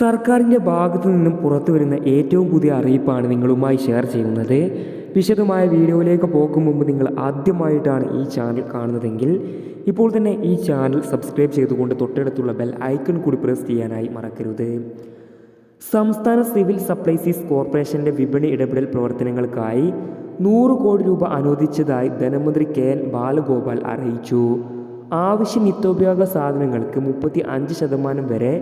സർക്കാരിന്റെ ഭാഗത്തു നിന്നും പുറത്തു വരുന്ന ഏറ്റവും പുതിയ അറിയിപ്പാണ് നിങ്ങളുമായി ഷെയർ ചെയ്യുന്നത്. വിശദമായ വീഡിയോയിലേക്ക് പോകും മുമ്പ് നിങ്ങൾ ആദ്യമായിട്ടാണ് ഈ ചാനൽ കാണുന്നതെങ്കിൽ ഇപ്പോൾ തന്നെ ഈ ചാനൽ സബ്സ്ക്രൈബ് ചെയ്തുകൊണ്ട് തൊട്ടടുത്തുള്ള ബെൽ ഐക്കൺ കൂടി പ്രസ് ചെയ്യാനായി മറക്കരുത്. സംസ്ഥാന സിവിൽ സപ്ലൈസീസ് കോർപ്പറേഷന്റെ വിപണി ഇടപെടൽ പ്രവർത്തനങ്ങൾക്കായി നൂറ് കോടി രൂപ അനുവദിച്ചതായി ധനമന്ത്രി കെ എൻ ബാലഗോപാൽ അറിയിച്ചു. ആവശ്യ നിത്യോപയോഗ സാധനങ്ങൾക്ക് മുപ്പത്തി അഞ്ച് ശതമാനം വരെ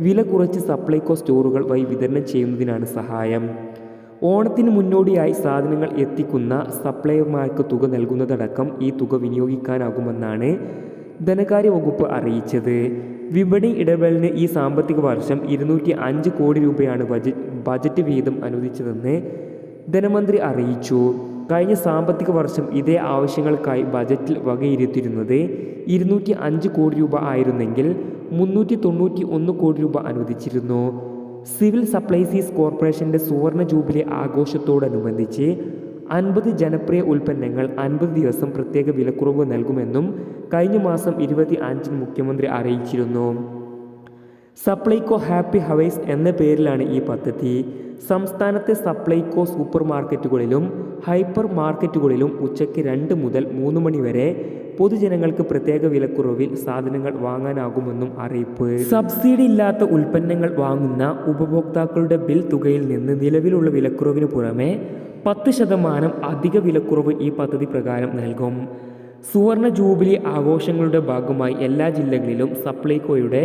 വില കുറച്ച് സപ്ലൈകോ സ്റ്റോറുകൾ വഴി വിതരണം ചെയ്യുന്നതിനാണ് സഹായം. ഓണത്തിന് മുന്നോടിയായി സാധനങ്ങൾ എത്തിക്കുന്ന സപ്ലൈമാർക്ക് തുക നൽകുന്നതടക്കം ഈ തുക വിനിയോഗിക്കാനാകുമെന്നാണ് ധനകാര്യ വകുപ്പ് അറിയിച്ചത്. വിപണി ഇടപെടലിന് ഈ സാമ്പത്തിക വർഷം ഇരുന്നൂറ്റി അഞ്ച് കോടി രൂപയാണ് ബജറ്റ് ബജറ്റ് വീതം അനുവദിച്ചതെന്ന് ധനമന്ത്രി അറിയിച്ചു. കഴിഞ്ഞ സാമ്പത്തിക വർഷം ഇതേ ആവശ്യങ്ങൾക്കായി ബജറ്റിൽ വകയിരുത്തിയിരുന്നത് ഇരുന്നൂറ്റി അഞ്ച് കോടി രൂപ ആയിരുന്നെങ്കിൽ മുന്നൂറ്റി തൊണ്ണൂറ്റി ഒന്ന് കോടി രൂപ അനുവദിച്ചിരുന്നു. സിവിൽ സപ്ലൈസീസ് കോർപ്പറേഷന്റെ സുവർണ ജൂബിലി ആഘോഷത്തോടനുബന്ധിച്ച് അൻപത് ജനപ്രിയ ഉൽപ്പന്നങ്ങൾ അൻപത് ദിവസം പ്രത്യേക വിലക്കുറവ് നൽകുമെന്നും കഴിഞ്ഞ മാസം ഇരുപത്തി അഞ്ചിന് മുഖ്യമന്ത്രി അറിയിച്ചിരുന്നു. സപ്ലൈകോ ഹാപ്പി ഹവൈസ് എന്ന പേരിലാണ് ഈ പദ്ധതി. സംസ്ഥാനത്തെ സപ്ലൈകോ സൂപ്പർ മാർക്കറ്റുകളിലും ഹൈപ്പർ മാർക്കറ്റുകളിലും ഉച്ചയ്ക്ക് രണ്ട് മുതൽ മൂന്ന് മണി വരെ പൊതുജനങ്ങൾക്ക് പ്രത്യേക വിലക്കുറവിൽ സാധനങ്ങൾ വാങ്ങാനാകുമെന്നും അറിയിപ്പ്. സബ്സിഡി ഇല്ലാത്ത ഉൽപ്പന്നങ്ങൾ വാങ്ങുന്ന ഉപഭോക്താക്കളുടെ ബിൽ തുകയിൽ നിന്ന് നിലവിലുള്ള വിലക്കുറവിന് പുറമെ പത്ത് ശതമാനം അധിക വിലക്കുറവ് ഈ പദ്ധതി പ്രകാരം നൽകും. സുവർണ ജൂബിലി ആഘോഷങ്ങളുടെ ഭാഗമായി എല്ലാ ജില്ലകളിലും സപ്ലൈകോയുടെ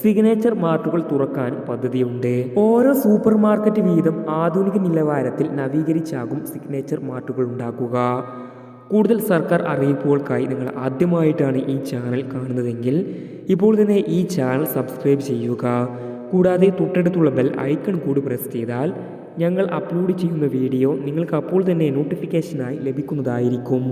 സിഗ്നേച്ചർ മാർട്ടുകൾ തുറക്കാൻ പദ്ധതിയുണ്ട്. ഓരോ സൂപ്പർ മാർക്കറ്റ് വീതം ആധുനിക നിലവാരത്തിൽ നവീകരിച്ചാകും സിഗ്നേച്ചർ മാർട്ടുകൾ ഉണ്ടാക്കുക. കൂടുതൽ സർക്കാർ അറിയിപ്പുകൾക്കായി നിങ്ങൾ ആദ്യമായിട്ടാണ് ഈ ചാനൽ കാണുന്നതെങ്കിൽ ഇപ്പോൾ തന്നെ ഈ ചാനൽ സബ്സ്ക്രൈബ് ചെയ്യുക. കൂടാതെ തൊട്ടടുത്തുള്ള ബെൽ ഐക്കൺ കൂടി പ്രസ് ചെയ്താൽ ഞങ്ങൾ അപ്ലോഡ് ചെയ്യുന്ന വീഡിയോ നിങ്ങൾക്ക് അപ്പോൾ തന്നെ നോട്ടിഫിക്കേഷനായി ലഭിക്കുന്നതായിരിക്കും.